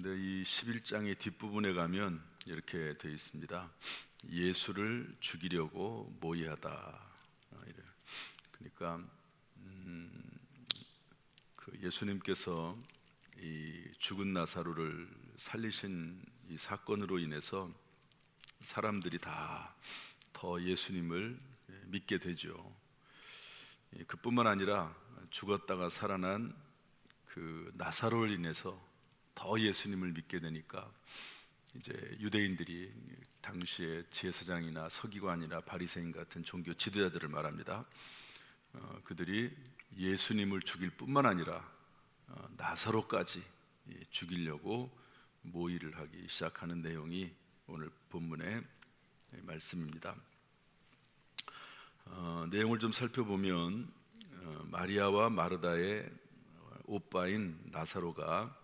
근데 이 11장의 뒷부분에 가면 이렇게 되어 있습니다. 예수를 죽이려고 모의하다. 아. 그러니까 음, 그 예수님께서 이 죽은 나사로를 살리신 이 사건으로 인해서 사람들이 다 더 예수님을 믿게 되죠. 예, 그뿐만 아니라 죽었다가 살아난 그 나사로를 인해서 더 예수님을 믿게 되니까 이제 유대인들이 당시에 제사장이나 서기관이나 바리새인 같은 종교 지도자들을 말합니다. 어, 그들이 예수님을 죽일 뿐만 아니라 어, 나사로까지 예, 죽이려고 모의를 하기 시작하는 내용이 오늘 본문의 말씀입니다. 어, 내용을 좀 살펴보면 어, 마리아와 마르다의 오빠인 나사로가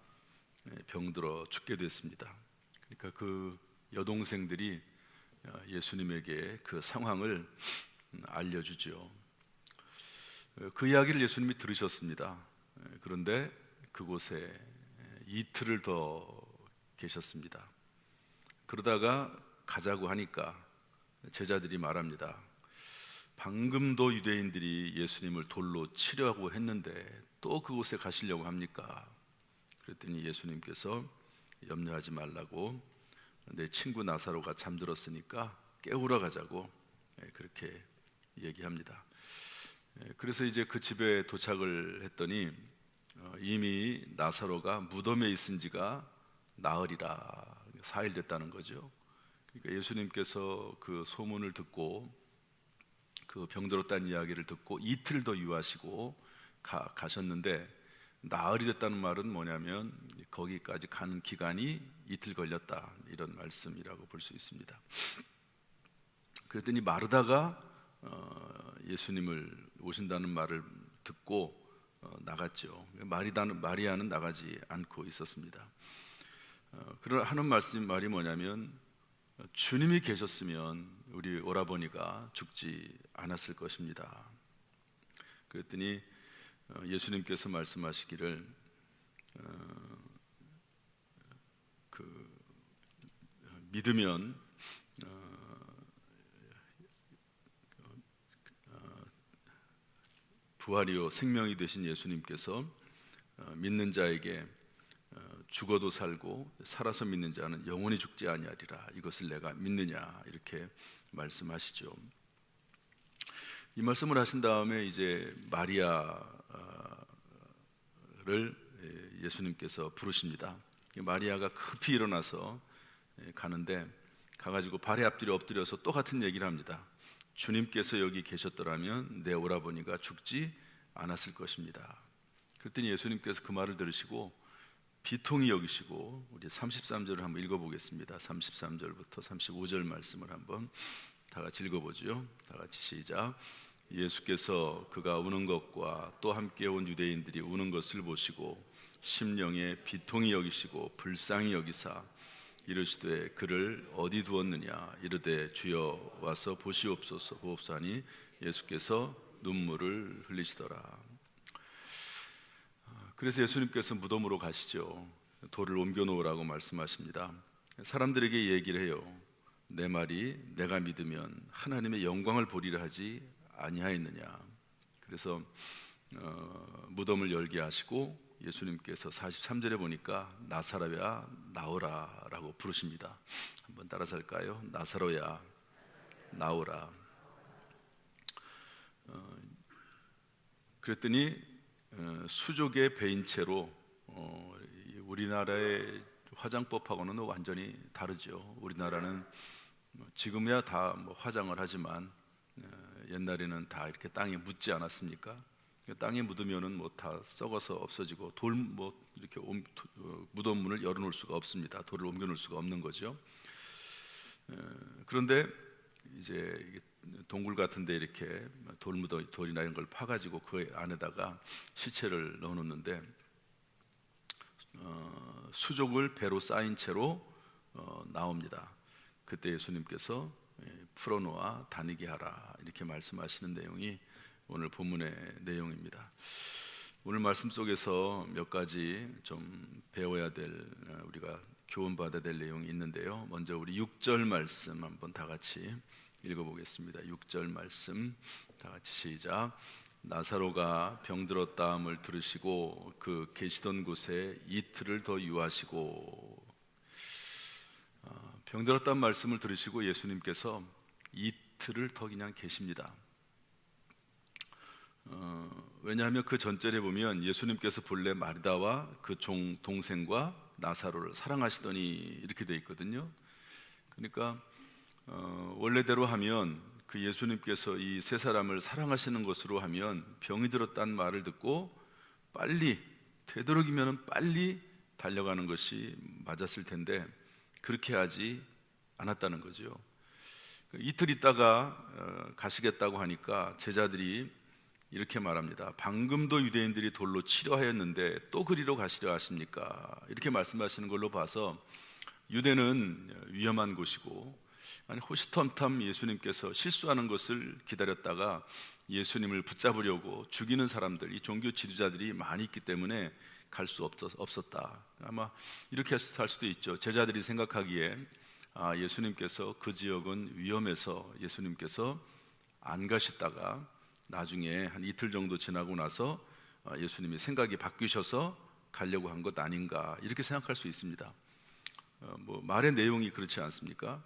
병들어 죽게 됐습니다. 그러니까 그 여동생들이 어, 예수님에게 그 상황을 음, 알려주죠. 어, 그 이야기를 예수님이 들으셨습니다. 그런데 그곳에 이틀을 더 계셨습니다. 그러다가 가자고 하니까 제자들이 말합니다. 방금도 유대인들이 예수님을 돌로 치려고 했는데 또 그곳에 가시려고 합니까? 그랬더니 예수님께서 염려하지 말라고 내 친구 나사로가 잠들었으니까 깨우러 가자고 예, 그렇게 얘기합니다. 예, 그래서 이제 그 집에 도착을 했더니 어, 이미 나사로가 무덤에 있은 지가 나흘이라 사일 됐다는 거죠. 그러니까 예수님께서 그 소문을 듣고 그 병들었다는 이야기를 듣고 이틀 더 유하시고 가, 가셨는데 나흘이 됐다는 말은 뭐냐면 거기까지 가는 기간이 이틀 걸렸다 이런 말씀이라고 볼 수 있습니다. 그랬더니 마르다가 어, 예수님을 오신다는 말을 듣고 어, 나갔죠. 마리다는 마리아는 나가지 않고 있었습니다. 어, 그런 하는 말씀 말이 뭐냐면 주님이 계셨으면 우리 오라버니가 죽지 않았을 것입니다. 그랬더니 어, 예수님께서 말씀하시기를 어, 그 믿으면 어, 부활이요 생명이 되신 예수님께서 믿는 자에게 죽어도 살고 살아서 믿는 자는 영원히 죽지 아니하리라 이것을 내가 믿느냐 이렇게 말씀하시죠. 이 말씀을 하신 다음에 이제 마리아 를 예, 예수님께서 부르십니다. 마리아가 급히 일어나서 예, 가는데 가가지고 발에 앞뒤로 엎드려서 똑같은 얘기를 합니다. 주님께서 여기 계셨더라면 내 오라버니가 죽지 않았을 것입니다. 그랬더니 예수님께서 그 말을 들으시고 비통히 여기시고 우리 33절을 한번 읽어보겠습니다. 33절부터 35절 말씀을 한번 다 같이 읽어보죠. 다 같이 시작. 예수께서 그가 우는 것과 또 함께 온 유대인들이 우는 것을 보시고 심령에 비통히 여기시고 불쌍히 여기사 이르시되 그를 어디 두었느냐 이르되 주여 와서 보시옵소서 보옵사니 예수께서 눈물을 흘리시더라. 그래서 예수님께서 무덤으로 가시죠. 돌을 옮겨 놓으라고 말씀하십니다. 사람들에게 얘기를 해요. 내 말이 내가 믿으면 하나님의 영광을 보리라 하지 아니하였느냐. 그래서 어, 무덤을 열게 하시고 예수님께서 43절에 보니까 나사로야 나오라라고 부르십니다. 한번 따라서 할까요? 나사로야 나오라. 어, 그랬더니 어, 수족의 배인 채로 어, 우리나라의 화장법하고는 완전히 다르죠. 우리나라는 뭐 지금이야 다 뭐 화장을 하지만 옛날에는 다 이렇게 땅에 묻지 않았습니까? 땅에 묻으면은 뭐 다 썩어서 없어지고 돌 뭐 이렇게 옴, 어, 무덤 문을 열어놓을 수가 없습니다. 돌을 옮겨놓을 수가 없는 거죠. 그런데 이제 동굴 같은데 이렇게 돌무더 돌이나 이런 걸 파가지고 그 안에다가 시체를 넣어놓는데 어, 수족을 배로 쌓인 채로 어, 나옵니다. 그때 예수님께서 예, 풀어놓아 다니게 하라 이렇게 말씀하시는 내용이 오늘 본문의 내용입니다. 오늘 말씀 속에서 몇 가지 좀 배워야 될 어, 우리가 교훈 받아야 될 내용이 있는데요. 먼저 우리 6절 말씀 한번 다 같이 읽어보겠습니다. 6절 말씀 다 같이 시작. 나사로가 병들었다함을 들으시고 그 계시던 곳에 이틀을 더 유하시고 어, 병들었다는 말씀을 들으시고 예수님께서 이틀을 더 그냥 계십니다. 어, 왜냐하면 그 전절에 보면 예수님께서 본래 마리다와 그 종 동생과 나사로를 사랑하시더니 이렇게 돼 있거든요. 그러니까 어, 원래대로 하면 그 예수님께서 이 세 사람을 사랑하시는 것으로 하면 병이 들었다는 말을 듣고 빨리 되도록이면 빨리 달려가는 것이 맞았을 텐데 그렇게 하지 않았다는 거죠. 그 이틀 있다가 어, 가시겠다고 하니까 제자들이 이렇게 말합니다. 방금도 유대인들이 돌로 치려 하였는데 또 그리로 가시려 하십니까? 이렇게 말씀하시는 걸로 봐서 유대는 위험한 곳이고 아니 호시탐탐 예수님께서 실수하는 것을 기다렸다가 예수님을 붙잡으려고 죽이는 사람들, 이 종교 지도자들이 많이 있기 때문에 갈 수 없었다. 아마 이렇게 할 수도 있죠. 제자들이 생각하기에 아, 예수님께서 그 지역은 위험해서 예수님께서 안 가셨다가 나중에 한 이틀 정도 지나고 나서 어, 예수님이 생각이 바뀌셔서 가려고 한 것 아닌가 이렇게 생각할 수 있습니다. 어, 뭐 말의 내용이 그렇지 않습니까?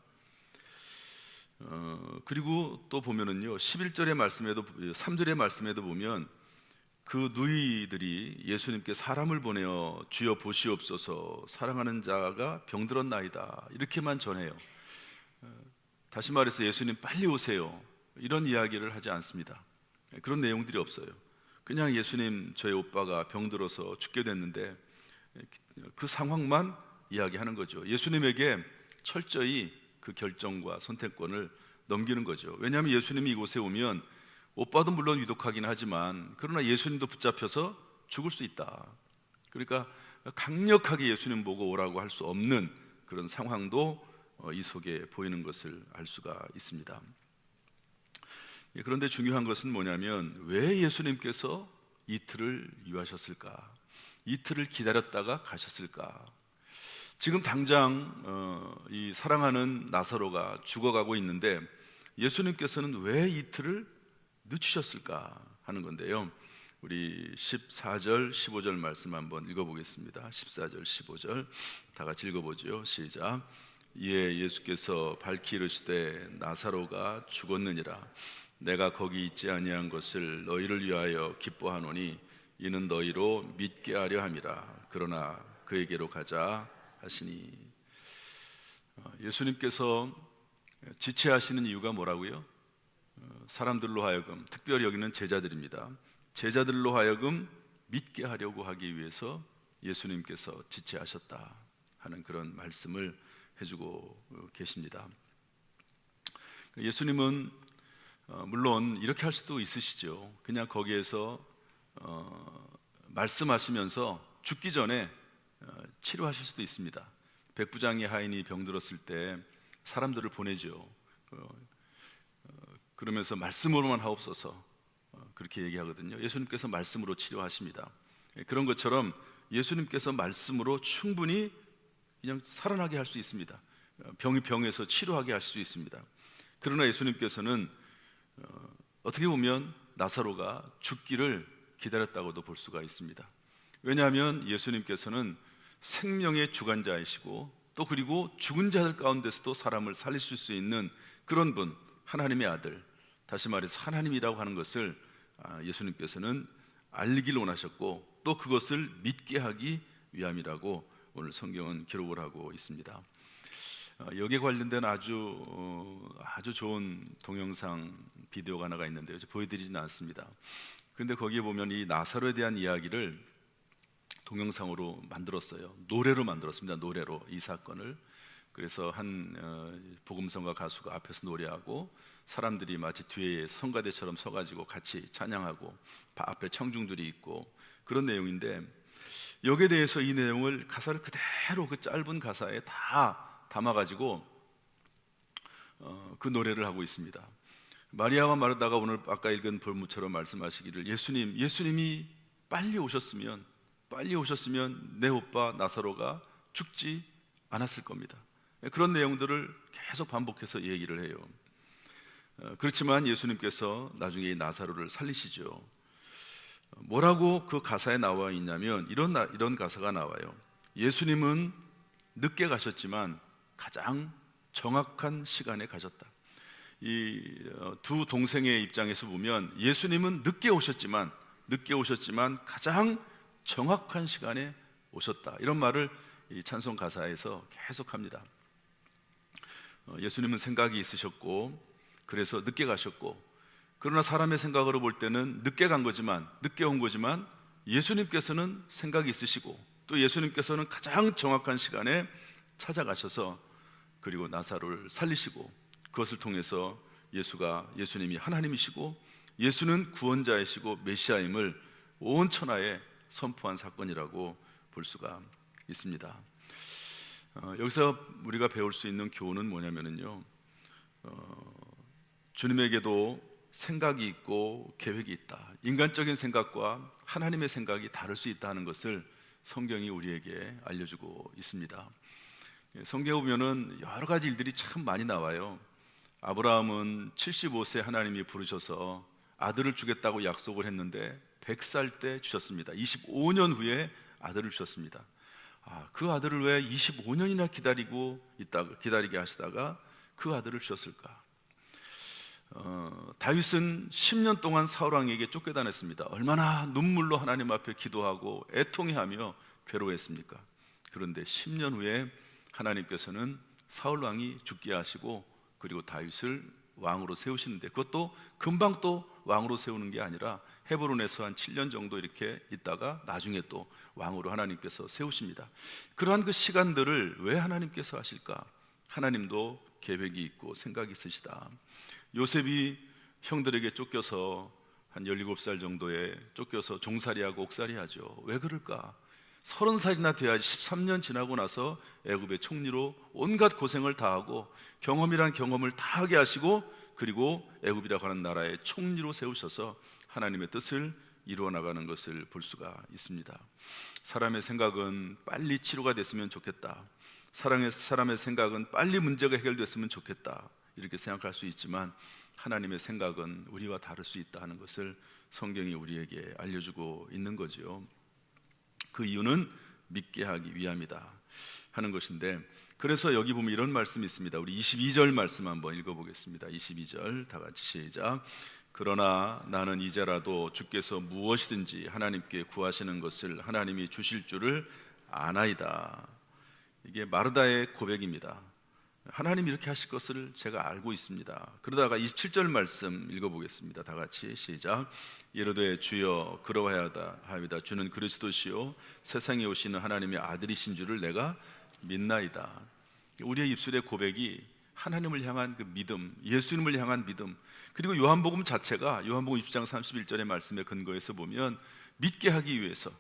어, 그리고 또 보면은요 11절의 말씀에도 3절의 말씀에도 보면 그 누이들이 예수님께 사람을 보내어 주여 보시옵소서 사랑하는 자가 병들었나이다 이렇게만 전해요. 어, 다시 말해서 예수님 빨리 오세요 이런 이야기를 하지 않습니다. 그런 내용들이 없어요. 그냥 예수님 저희 오빠가 병들어서 죽게 됐는데 그 상황만 이야기하는 거죠. 예수님에게 철저히 그 결정과 선택권을 넘기는 거죠. 왜냐하면 예수님이 이곳에 오면 오빠도 물론 위독하긴 하지만 그러나 예수님도 붙잡혀서 죽을 수 있다. 그러니까 강력하게 예수님 보고 오라고 할 수 없는 그런 상황도 어, 이 속에 보이는 것을 알 수가 있습니다. 예, 그런데 중요한 것은 뭐냐면 왜 예수님께서 이틀을 유하셨을까? 이틀을 기다렸다가 가셨을까? 지금 당장 어, 이 사랑하는 나사로가 죽어가고 있는데 예수님께서는 왜 이틀을 늦추셨을까 하는 건데요. 우리 14절, 15절 말씀 한번 읽어보겠습니다. 14절, 15절 다 같이 읽어보죠. 시작. 이에 예수께서 밝히 이르시되 나사로가 죽었느니라. 내가 거기 있지 아니한 것을 너희를 위하여 기뻐하노니 이는 너희로 믿게 하려 함이라. 그러나 그에게로 가자 하시니 어, 예수님께서 지체하시는 이유가 뭐라고요? 어, 사람들로 하여금 특별히 여기는 제자들입니다. 제자들로 하여금 믿게 하려고 하기 위해서 예수님께서 지체하셨다 하는 그런 말씀을 해주고 어, 계십니다. 예수님은 어, 물론 이렇게 할 수도 있으시죠. 그냥 거기에서 어, 말씀하시면서 죽기 전에 어, 치료하실 수도 있습니다. 백부장의 하인이 병들었을 때 사람들을 보내죠. 그러면서 말씀으로만 하옵소서 어, 그렇게 얘기하거든요. 예수님께서 말씀으로 치료하십니다. 예, 그런 것처럼 예수님께서 말씀으로 충분히 그냥 살아나게 할 수 있습니다. 어, 병이 병에서 치료하게 할 수 있습니다. 그러나 예수님께서는 어, 어떻게 보면 나사로가 죽기를 기다렸다고도 볼 수가 있습니다. 왜냐하면 예수님께서는 생명의 주관자이시고 또 그리고 죽은 자들 가운데서도 사람을 살리실 수 있는 그런 분 하나님의 아들 다시 말해서 하나님이라고 하는 것을 아, 예수님께서는 알기를 원하셨고 또 그것을 믿게 하기 위함이라고 오늘 성경은 기록을 하고 있습니다. 어, 여기에 관련된 아주 어, 아주 좋은 동영상 비디오가 하나가 있는데요. 보여드리지는 않습니다. 그런데 거기에 보면 이 나사로에 대한 이야기를 동영상으로 만들었어요. 노래로 만들었습니다. 노래로 이 사건을. 그래서 한 어, 복음성가 가수가 앞에서 노래하고 사람들이 마치 뒤에 성가대처럼 서가지고 같이 찬양하고 앞에 청중들이 있고 그런 내용인데 여기에 대해서 이 내용을 가사를 그대로 그 짧은 가사에 다 담아가지고 어, 그 노래를 하고 있습니다. 마리아와 마르다가 오늘 아까 읽은 볼무처럼 말씀하시기를 예수님, 예수님이 빨리 오셨으면 빨리 오셨으면 내 오빠 나사로가 죽지 않았을 겁니다. 그런 내용들을 계속 반복해서 얘기를 해요. 어, 그렇지만 예수님께서 나중에 이 나사로를 살리시죠. 어, 뭐라고 그 가사에 나와 있냐면 이런 나- 이런 가사가 나와요. 예수님은 늦게 가셨지만 가장 정확한 시간에 가셨다. 이 두 동생의 입장에서 보면 예수님은 늦게 오셨지만 늦게 오셨지만 가장 정확한 시간에 오셨다. 이런 말을 이 찬송 가사에서 계속합니다. 어, 예수님은 생각이 있으셨고 그래서 늦게 가셨고 그러나 사람의 생각으로 볼 때는 늦게 간 거지만 늦게 온 거지만 예수님께서는 생각이 있으시고 또 예수님께서는 가장 정확한 시간에 찾아가셔서 그리고 나사로를 살리시고 그것을 통해서 예수가 예수님이 하나님이시고 예수는 구원자이시고 메시아임을 온 천하에 선포한 사건이라고 볼 수가 있습니다. 어, 여기서 우리가 배울 수 있는 교훈은 뭐냐면은요. 어, 주님에게도 생각이 있고 계획이 있다. 인간적인 생각과 하나님의 생각이 다를 수 있다는 것을 성경이 우리에게 알려주고 있습니다. 예, 성경에 보면은 여러 가지 일들이 참 많이 나와요. 아브라함은 75세 하나님이 부르셔서 아들을 주겠다고 약속을 했는데 100살 때 주셨습니다. 25년 후에 아들을 주셨습니다. 아, 그 아들을 왜 25년이나 기다리고 있다 기다리게 하시다가 그 아들을 주셨을까? 어, 다윗은 10년 동안 사울 왕에게 쫓겨다녔습니다. 얼마나 눈물로 하나님 앞에 기도하고 애통해하며 괴로워했습니까? 그런데 10년 후에 하나님께서는 사울 왕이 죽게 하시고 그리고 다윗을 왕으로 세우시는데 그것도 금방 또 왕으로 세우는 게 아니라 헤브론에서 한 7년 정도 이렇게 있다가 나중에 또 왕으로 하나님께서 세우십니다. 그러한 그 시간들을 왜 하나님께서 하실까? 하나님도 계획이 있고 생각이 있으시다. 요셉이 형들에게 쫓겨서 한 17살 정도에 쫓겨서 종살이하고 옥살이하죠. 왜 그럴까? 서른 살이나 돼야지 13년 지나고 나서 애굽의 총리로 온갖 고생을 다하고 경험이란 경험을 다 하게 하시고 그리고 애굽이라고 하는 나라의 총리로 세우셔서 하나님의 뜻을 이루어 나가는 것을 볼 수가 있습니다. 사람의 생각은 빨리 치료가 됐으면 좋겠다. 사랑의 사람의 생각은 빨리 문제가 해결됐으면 좋겠다. 이렇게 생각할 수 있지만 하나님의 생각은 우리와 다를 수 있다 하는 것을 성경이 우리에게 알려주고 있는 거지요. 그 이유는 믿게 하기 위함이다 하는 것인데 그래서 여기 보면 이런 말씀이 있습니다. 우리 22절 말씀 한번 읽어보겠습니다. 22절 다 같이 시작. 그러나 나는 이제라도 주께서 무엇이든지 하나님께 구하시는 것을 하나님이 주실 줄을 아나이다. 이게 마르다의 고백입니다. 하나님 이렇게 하실 것을 제가 알고 있습니다. 그러다가 27절 말씀 읽어보겠습니다. 다 같이 시작. 이르되 주여 그러하여다 하이다 주는 그리스도시요 세상에 오시는 하나님의 아들이신 줄을 내가 믿나이다. 우리의 입술의 고백이 하나님을 향한 그 믿음, 예수님을 향한 믿음, 그리고 요한복음 자체가 요한복음 20장 31절의 말씀에 근거해서 보면 믿게 하기 위해서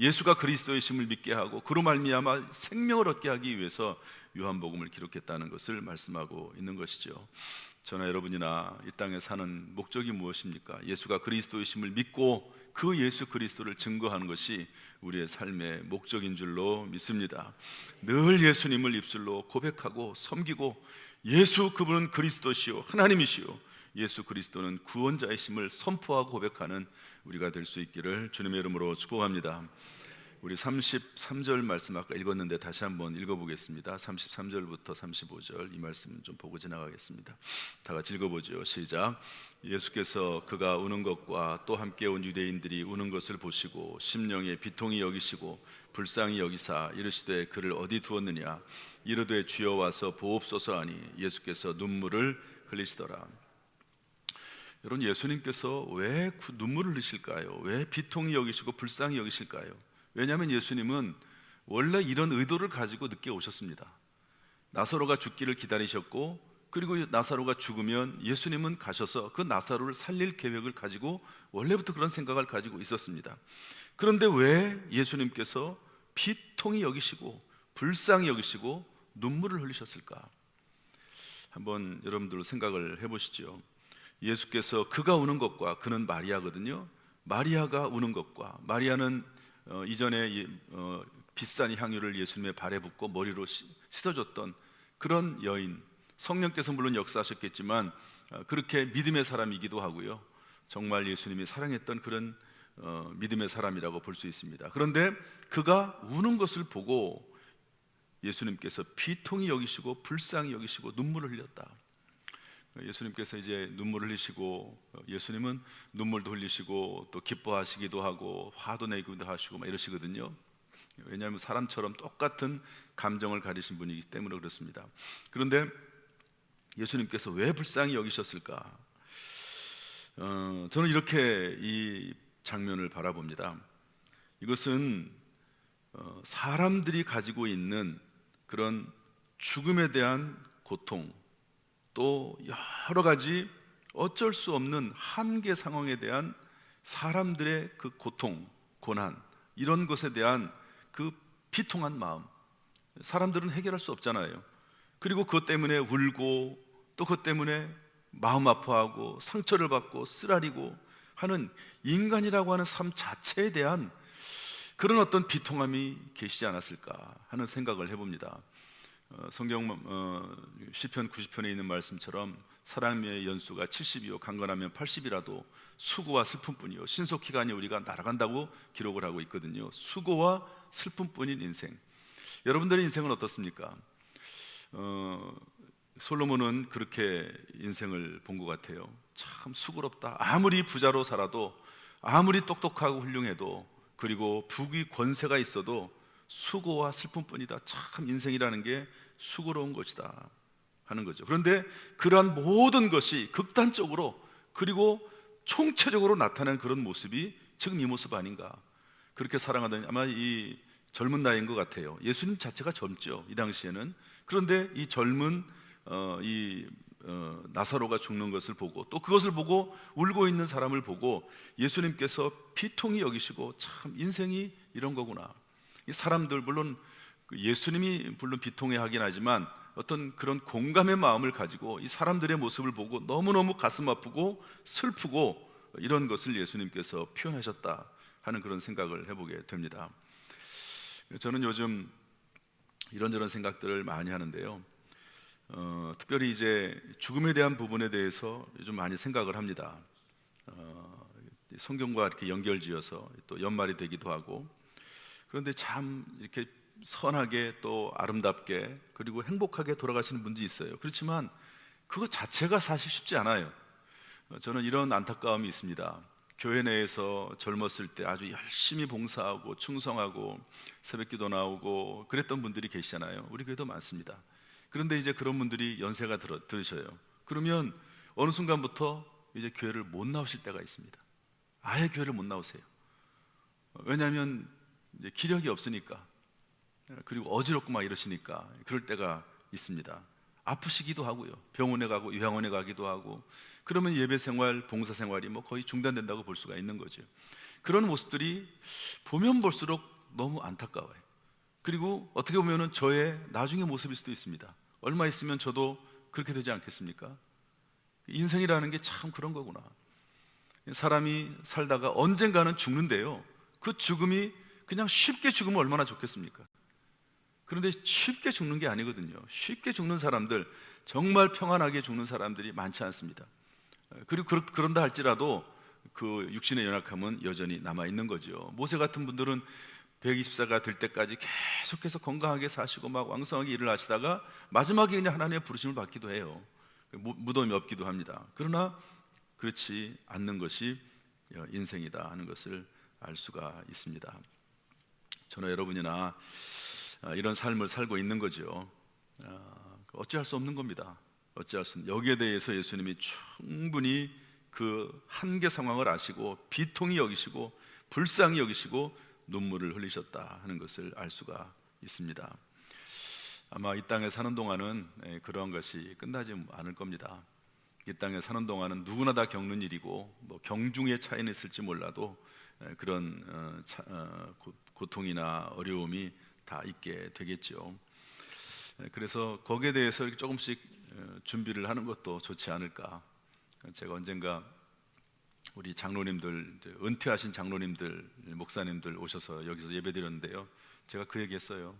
예수가 그리스도의 심을 믿게 하고 그로 말미암아 생명을 얻게 하기 위해서 요한복음을 기록했다는 것을 말씀하고 있는 것이죠. 저나 여러분이나 이 땅에 사는 목적이 무엇입니까? 예수가 그리스도의 심을 믿고 그 예수 그리스도를 증거하는 것이 우리의 삶의 목적인 줄로 믿습니다. 늘 예수님을 입술로 고백하고 섬기고 예수 그분은 그리스도시요 하나님이시요 예수 그리스도는 구원자이심을 선포하고 고백하는 우리가 될 수 있기를 주님의 이름으로 축복합니다. 우리 33절 말씀 아까 읽었는데 다시 한번 읽어보겠습니다. 33절부터 35절 이 말씀 좀 보고 지나가겠습니다. 다 같이 읽어보죠. 시작. 예수께서 그가 우는 것과 또 함께 온 유대인들이 우는 것을 보시고 심령에 비통이 여기시고 불쌍히 여기사 이르시되 그를 어디 두었느냐 이르되 주여 와서 보옵소서 하니 예수께서 눈물을 흘리시더라. 여러분 예수님께서 왜 구- 눈물을 흘리실까요? 왜 비통이 여기시고 불쌍히 여기실까요? 왜냐하면 예수님은 원래 이런 의도를 가지고 늦게 오셨습니다. 나사로가 죽기를 기다리셨고 그리고 나사로가 죽으면 예수님은 가셔서 그 나사로를 살릴 계획을 가지고 원래부터 그런 생각을 가지고 있었습니다. 그런데 왜 예수님께서 비통이 여기시고 불쌍히 여기시고 눈물을 흘리셨을까? 한번 여러분들 생각을 해보시죠. 예수께서 그가 우는 것과 그는 마리아거든요. 마리아가 우는 것과 마리아는 어, 이전에 이- 어, 비싼 향유를 예수님의 발에 붓고 머리로 씻- 씻어줬던 그런 여인 성령께서 물론 역사하셨겠지만 어, 그렇게 믿음의 사람이기도 하고요. 정말 예수님이 사랑했던 그런 어, 믿음의 사람이라고 볼 수 있습니다. 그런데 그가 우는 것을 보고 예수님께서 비통히 여기시고 불쌍히 여기시고 눈물을 흘렸다. 예수님께서 이제 눈물을 흘리시고 어, 예수님은 눈물도 흘리시고 또 기뻐하시기도 하고 화도 내기도 하시고 막 이러시거든요. 왜냐하면 사람처럼 똑같은 감정을 가지신 분이기 때문에 그렇습니다. 그런데 예수님께서 왜 불쌍히 여기셨을까? 어, 저는 이렇게 이 장면을 바라봅니다. 이것은 어, 사람들이 가지고 있는 그런 죽음에 대한 고통, 또 여러 가지 어쩔 수 없는 한계 상황에 대한 사람들의 그 고통, 고난 이런 것에 대한 그 비통한 마음 사람들은 해결할 수 없잖아요. 그리고 그것 때문에 울고 또 그것 때문에 마음 아파하고 상처를 받고 쓰라리고 하는 인간이라고 하는 삶 자체에 대한 그런 어떤 비통함이 계시지 않았을까 하는 생각을 해봅니다. 어, 성경 어, 시편 90편에 있는 말씀처럼 사람의 연수가 70이요 강건하면 80이라도 수고와 슬픔뿐이요 신속 기간이 우리가 날아간다고 기록을 하고 있거든요. 수고와 슬픔뿐인 인생. 여러분들의 인생은 어떻습니까? 어, 솔로몬은 그렇게 인생을 본 것 같아요. 참 수고롭다. 아무리 부자로 살아도 아무리 똑똑하고 훌륭해도 그리고 부귀 권세가 있어도 수고와 슬픔뿐이다. 참 인생이라는 게 수고로운 것이다 하는 거죠. 그런데 그러한 모든 것이 극단적으로 그리고 총체적으로 나타나는 그런 모습이 지금 이 모습 아닌가? 그렇게 사랑하더니 아마 이 젊은 나이인 것 같아요. 예수님 자체가 젊죠 이 당시에는. 그런데 이 젊은 어, 이 어, 나사로가 죽는 것을 보고 또 그것을 보고 울고 있는 사람을 보고 예수님께서 비통히 여기시고 참 인생이 이런 거구나. 이 사람들 물론 그 예수님이 물론 비통해 하긴 하지만 어떤 그런 공감의 마음을 가지고 이 사람들의 모습을 보고 너무너무 가슴 아프고 슬프고 이런 것을 예수님께서 표현하셨다 하는 그런 생각을 해보게 됩니다. 저는 요즘 이런저런 생각들을 많이 하는데요. 어, 특별히 이제 죽음에 대한 부분에 대해서 요즘 많이 생각을 합니다. 어, 성경과 이렇게 연결지어서 또 연말이 되기도 하고 그런데 참 이렇게 선하게 또 아름답게 그리고 행복하게 돌아가시는 분들이 있어요. 그렇지만 그것 자체가 사실 쉽지 않아요. 어, 저는 이런 안타까움이 있습니다. 교회 내에서 젊었을 때 아주 열심히 봉사하고 충성하고 새벽기도 나오고 그랬던 분들이 계시잖아요. 우리 교회도 많습니다. 그런데 이제 그런 분들이 연세가 들어, 들으셔요. 그러면 어느 순간부터 이제 교회를 못 나오실 때가 있습니다. 아예 교회를 못 나오세요. 어, 왜냐하면 이제 기력이 없으니까 그리고 어지럽고 막 이러시니까 그럴 때가 있습니다. 아프시기도 하고요. 병원에 가고 요양원에 가기도 하고 그러면 예배 생활, 봉사 생활이 뭐 거의 중단된다고 볼 수가 있는 거죠. 그런 모습들이 보면 볼수록 너무 안타까워요. 그리고 어떻게 보면은 저의 나중의 모습일 수도 있습니다. 얼마 있으면 저도 그렇게 되지 않겠습니까? 인생이라는 게 참 그런 거구나. 사람이 살다가 언젠가는 죽는데요. 그 죽음이 그냥 쉽게 죽으면 얼마나 좋겠습니까? 그런데 쉽게 죽는 게 아니거든요. 쉽게 죽는 사람들, 정말 평안하게 죽는 사람들이 많지 않습니다. 그리고 그런다 할지라도 그 육신의 연약함은 여전히 남아 있는 거죠. 모세 같은 분들은 120세가 될 때까지 계속해서 건강하게 사시고 막 왕성하게 일을 하시다가 마지막에 그냥 하나님의 부르심을 받기도 해요. 무- 무덤이 없기도 합니다. 그러나 그렇지 않는 것이 인생이다 하는 것을 알 수가 있습니다. 저는 여러분이나 아, 이런 삶을 살고 있는 거죠. 아, 어찌할 수 없는 겁니다. 어찌할 수 없는. 여기에 대해서 예수님이 충분히 그 한계 상황을 아시고 비통히 여기시고 불쌍히 여기시고 눈물을 흘리셨다 하는 것을 알 수가 있습니다. 아마 이 땅에 사는 동안은 예, 그러한 것이 끝나지 않을 겁니다. 이 땅에 사는 동안은 누구나 다 겪는 일이고 뭐 경중의 차이는 있을지 몰라도 에, 그런 어, 차- 어, 고- 고통이나 어려움이 다 있게 되겠죠. 에, 그래서 거기에 대해서 조금씩 어, 준비를 하는 것도 좋지 않을까. 제가 언젠가 우리 장로님들 은퇴하신 장로님들 목사님들 오셔서 여기서 예배드렸는데요. 제가 그 얘기했어요.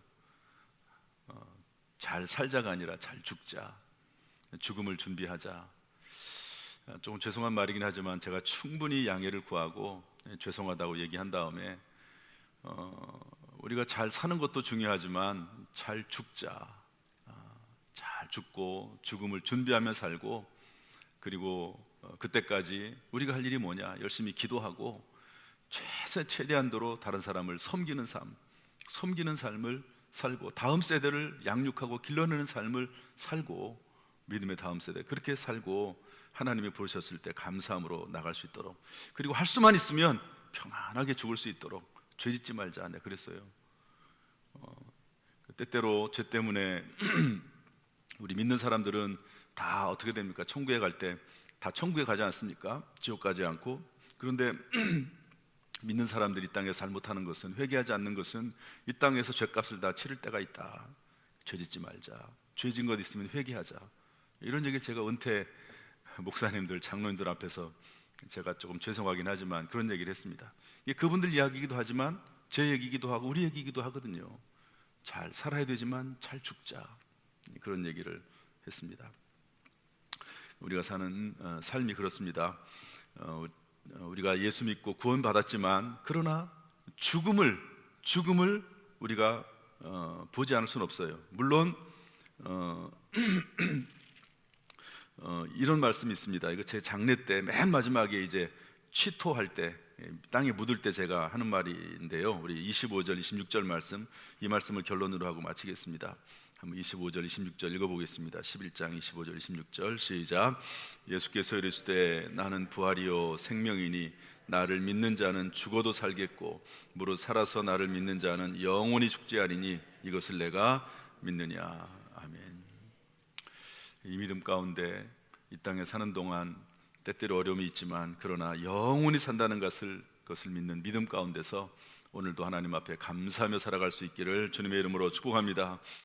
어, 잘 살자가 아니라 잘 죽자. 죽음을 준비하자. 어, 조금 죄송한 말이긴 하지만 제가 충분히 양해를 구하고 예, 죄송하다고 얘기한 다음에 어, 우리가 잘 사는 것도 중요하지만 잘 죽자. 어, 잘 죽고 죽음을 준비하며 살고 그리고 어, 그때까지 우리가 할 일이 뭐냐 열심히 기도하고 최세 최대한도로 다른 사람을 섬기는 삶, 섬기는 삶을 살고 다음 세대를 양육하고 길러내는 삶을 살고 믿음의 다음 세대 그렇게 살고 하나님이 부르셨을 때 감사함으로 나갈 수 있도록 그리고 할 수만 있으면 평안하게 죽을 수 있도록 죄짓지 말자. 네 그랬어요. 어, 때때로 죄 때문에 우리 믿는 사람들은 다 어떻게 됩니까? 천국에 갈 때 다 천국에 가지 않습니까? 지옥 가지 않고 그런데 믿는 사람들이 이 땅에서 잘못하는 것은 회개하지 않는 것은 이 땅에서 죄값을 다 치를 때가 있다. 죄짓지 말자. 죄진 것 있으면 회개하자. 이런 얘기를 제가 은퇴 목사님들 장로님들 앞에서 제가 조금 죄송하긴 하지만 그런 얘기를 했습니다. 그분들 이야기이기도 하지만 제 얘기이기도 하고 우리 얘기이기도 하거든요. 잘 살아야 되지만 잘 죽자. 그런 얘기를 했습니다. 우리가 사는 어, 삶이 그렇습니다. 어, 우리가 예수 믿고 구원 받았지만 그러나 죽음을 죽음을 우리가 어, 보지 않을 수는 없어요. 물론 어, 어, 이런 말씀이 있습니다. 이거 제 장례 때 맨 마지막에 이제 취토할 때 예, 땅에 묻을 때 제가 하는 말인데요. 우리 25절, 26절 말씀 이 말씀을 결론으로 하고 마치겠습니다. 한번 25절, 26절 읽어보겠습니다. 11장 25절, 26절 시작. 예수께서 이르시되 나는 부활이요 생명이니 나를 믿는 자는 죽어도 살겠고 무릇 살아서 나를 믿는 자는 영원히 죽지 아니니 이것을 내가 믿느냐. 이 믿음 가운데 이 땅에 사는 동안 때때로 어려움이 있지만 그러나 영원히 산다는 것을 것을 믿는 믿음 가운데서 오늘도 하나님 앞에 감사하며 살아갈 수 있기를 주님의 이름으로 축복합니다.